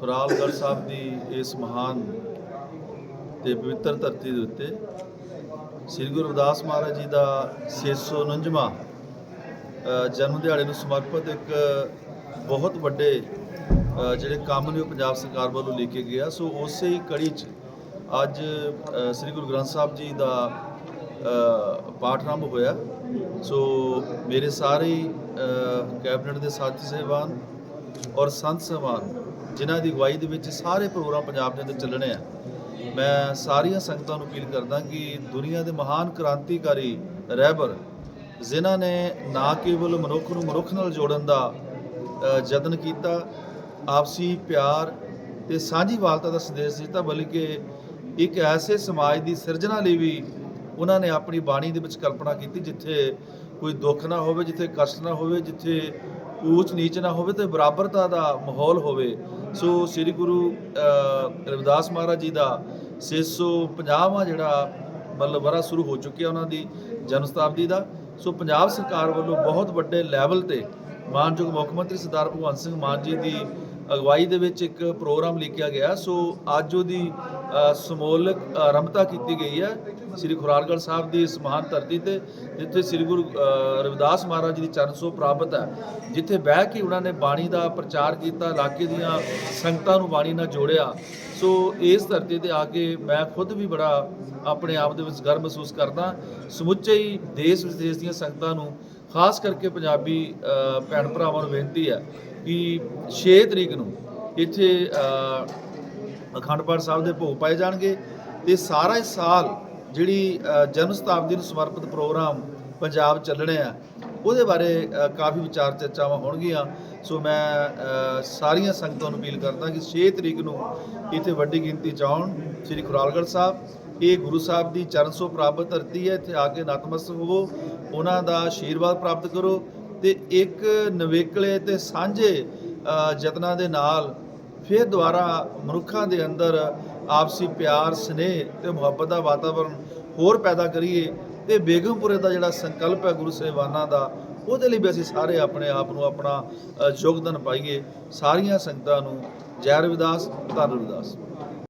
ਖੁਰਾਲਗੜ੍ਹ ਸਾਹਿਬ ਦੀ ਇਸ ਮਹਾਨ ਤੇ ਪਵਿੱਤਰ ਧਰਤੀ ਦੇ ਉੱਤੇ ਸ੍ਰੀ ਗੁਰੂ ਰਵਿਦਾਸ ਮਹਾਰਾਜ ਜੀ ਦਾ 649ਵਾਂ ਅ, ਜਨਮ ਦਿਹਾੜੇ ਨੂੰ ਸਮਰਪਿਤ ਇੱਕ ਬਹੁਤ ਵੱਡੇ ਜਿਹੜੇ ਕੰਮ ਨੇ ਉਹ ਪੰਜਾਬ ਸਰਕਾਰ ਵੱਲੋਂ ਲੈ ਕੇ ਗਿਆ ਸੋ ਉਸੇ ਹੀ ਕੜੀ 'ਚ ਅੱਜ ਸ੍ਰੀ ਗੁਰੂ ਗ੍ਰੰਥ ਸਾਹਿਬ ਜੀ ਦਾ ਅ, ਪਾਠ ਆਰੰਭ ਹੋਇਆ। ਸੋ ਮੇਰੇ ਸਾਰੇ ਕੈਬਨਿਟ ਦੇ ਸਾਥੀ ਸਹਿਬਾਨ ਔਰ ਸੰਤ ਸਮਾਨ ਜਿਨ੍ਹਾਂ ਦੀ ਅਗਵਾਈ ਦੇ ਵਿੱਚ ਸਾਰੇ ਪ੍ਰੋਗਰਾਮ ਪੰਜਾਬ ਦੇ ਅੰਦਰ ਚੱਲਣੇ ਆ, ਮੈਂ ਸਾਰੀਆਂ ਸੰਗਤਾਂ ਨੂੰ ਅਪੀਲ ਕਰਦਾ ਕਿ ਦੁਨੀਆ ਦੇ ਮਹਾਨ ਕ੍ਰਾਂਤੀਕਾਰੀ ਰਹਿਬਰ, ਜਿਨ੍ਹਾਂ ਨੇ ਨਾ ਕੇਵਲ ਮਨੁੱਖ ਨੂੰ ਮਨੁੱਖ ਨਾਲ ਜੋੜਨ ਦਾ ਯਤਨ ਕੀਤਾ, ਆਪਸੀ ਪਿਆਰ ਤੇ ਸਾਂਝੀਵਾਲਤਾ ਦਾ ਸੰਦੇਸ਼ ਦਿੱਤਾ, ਬਲਕਿ ਇੱਕ ਐਸੇ ਸਮਾਜ ਦੀ ਸਿਰਜਣਾ ਲਈ ਵੀ ਉਹਨਾਂ ਨੇ ਆਪਣੀ ਬਾਣੀ ਦੇ ਵਿੱਚ ਕਲਪਨਾ ਕੀਤੀ ਜਿੱਥੇ ਕੋਈ ਦੁੱਖ ਨਾ ਹੋਵੇ, ਜਿੱਥੇ ਕਸ਼ਟ ਨਾ ਹੋਵੇ, ਜਿੱਥੇ ਊਚ ਨੀਚ ਨਾ ਹੋਵੇ ਤੇ ਬਰਾਬਰਤਾ ਦਾ ਮਾਹੌਲ ਹੋਵੇ। ਸੋ ਸ੍ਰੀ ਗੁਰੂ ਰਵਿਦਾਸ ਮਹਾਰਾਜ ਜੀ ਦਾ 650ਵਾਂ ਜਿਹੜਾ ਮਤਲਬ ਵਰਾ ਸ਼ੁਰੂ ਹੋ ਚੁੱਕਿਆ ਉਹਨਾਂ ਦੀ ਜਨਮ ਸ਼ਤਾਬਦੀ ਦਾ। ਸੋ ਪੰਜਾਬ ਸਰਕਾਰ ਵੱਲੋਂ ਬਹੁਤ ਵੱਡੇ ਲੈਵਲ ਤੇ ਮਾਨਯੋਗ ਮੁੱਖ ਮੰਤਰੀ ਸਰਦਾਰ ਭਗਵੰਤ ਸਿੰਘ ਮਾਨ ਜੀ ਦੀ ਅਗਵਾਈ ਦੇ ਵਿੱਚ ਇੱਕ ਪ੍ਰੋਗਰਾਮ ਲਿਖਿਆ ਗਿਆ। ਸੋ ਅੱਜ ਉਹਦੀ ਅ, ਆਰੰਭਤਾ ਕੀਤੀ ਗਈ ਹੈ ਸ੍ਰੀ ਖੁਰਾਰਗੜ੍ਹ ਸਾਹਿਬ ਦੀ ਇਸ ਮਹਾਨ ਧਰਤੀ ਤੇ ਜਿੱਥੇ ਸ੍ਰੀ ਗੁਰੂ ਰਵਿਦਾਸ ਮਹਾਰਾਜ ਜੀ ਦੀ ਚਰਨ ਛੋਹ ਪ੍ਰਾਪਤ ਹੈ ਜਿੱਥੇ ਬਹਿ ਕੇ ਉਹਨਾਂ ਨੇ ਬਾਣੀ ਦਾ ਪ੍ਰਚਾਰ ਕੀਤਾ ਇਲਾਕੇ ਦੀਆਂ ਸੰਗਤਾਂ ਨੂੰ ਬਾਣੀ ਨਾਲ ਜੋੜਿਆ। ਸੋ ਇਸ ਧਰਤੀ ਤੇ ਆ ਕੇ ਮੈਂ ਖੁਦ ਵੀ ਬੜਾ ਆਪਣੇ ਆਪ ਦੇ ਵਿੱਚ ਗਰਵ ਮਹਿਸੂਸ ਕਰਦਾ। ਸਮੁੱਚੇ ਹੀ ਦੇਸ਼ ਵਿਦੇਸ਼ ਦੀਆਂ ਸੰਗਤਾਂ ਨੂੰ ਖਾਸ ਕਰਕੇ ਪੰਜਾਬੀ ਭੈਣ ਭਰਾਵਾਂ ਨੂੰ ਬੇਨਤੀ ਹੈ ਕਿ 6 ਤਰੀਕ ਨੂੰ ਇੱਥੇ ਅਖੰਡ ਪਾਠ ਸਾਹਿਬ ਦੇ ਭੋਗ ਪਾਏ ਜਾਣਗੇ ਤੇ ਸਾਰਾ ਸਾਲ ਜਿਹੜੀ ਜਨਮ ਸ਼ਤਾਬਦੀ ਨੂੰ ਸਮਰਪਿਤ ਪ੍ਰੋਗਰਾਮ ਪੰਜਾਬ ਚੱਲਣੇ ਆ, ਉਹਦੇ ਬਾਰੇ ਕਾਫੀ ਵਿਚਾਰ ਚਰਚਾਵਾਂ ਹੋਣਗੀਆਂ। ਸੋ ਮੈਂ ਸਾਰੀਆਂ ਸੰਗਤਾਂ ਨੂੰ ਅਪੀਲ ਕਰਦਾ ਕਿ 6 ਤਰੀਕ ਨੂੰ ਇੱਥੇ ਵੱਡੀ ਗਿਣਤੀ 'ਚ ਆਉਣ। ਸ੍ਰੀ ਖੁਰਾਲਗੜ੍ਹ ਸਾਹਿਬ। ਇਹ ਗੁਰੂ ਸਾਹਿਬ ਦੀ ਚਰਨ ਸੋ ਪ੍ਰਾਪਤ ਧਰਤੀ ਹੈ, ਇੱਥੇ ਆ ਕੇ ਨਤਮਸਤਕ ਹੋਵੋ। ਉਹਨਾਂ ਦਾ ਆਸ਼ੀਰਵਾਦ ਪ੍ਰਾਪਤ ਕਰੋ ਤੇ ਇੱਕ ਨਵੇਕਲੇ ਤੇ ਸਾਂਝੇ ਯਤਨਾਂ ਦੇ ਨਾਲ ਫਿਰ ਦੁਬਾਰਾ ਮਨੁੱਖਾਂ ਦੇ ਅੰਦਰ ਆਪਸੀ ਪਿਆਰ, ਸਨੇਹ ਤੇ ਮੁਹੱਬਤ ਦਾ ਵਾਤਾਵਰਣ ਹੋਰ ਪੈਦਾ ਕਰੀਏ ਤੇ ਬੇਗਮਪੁਰੇ ਦਾ ਜਿਹੜਾ ਸੰਕਲਪ ਹੈ ਗੁਰੂ ਸਾਹਿਬਾਨਾਂ ਦਾ, ਉਹਦੇ ਲਈ ਵੀ ਅਸੀਂ ਸਾਰੇ ਆਪਣੇ ਆਪ ਨੂੰ ਆਪਣਾ ਯੋਗਦਾਨ ਪਾਈਏ। ਸਾਰੀਆਂ ਸੰਗਤਾਂ ਨੂੰ ਜੈ ਰਵਿਦਾਸ, ਧੰਨ ਰਵਿਦਾਸ।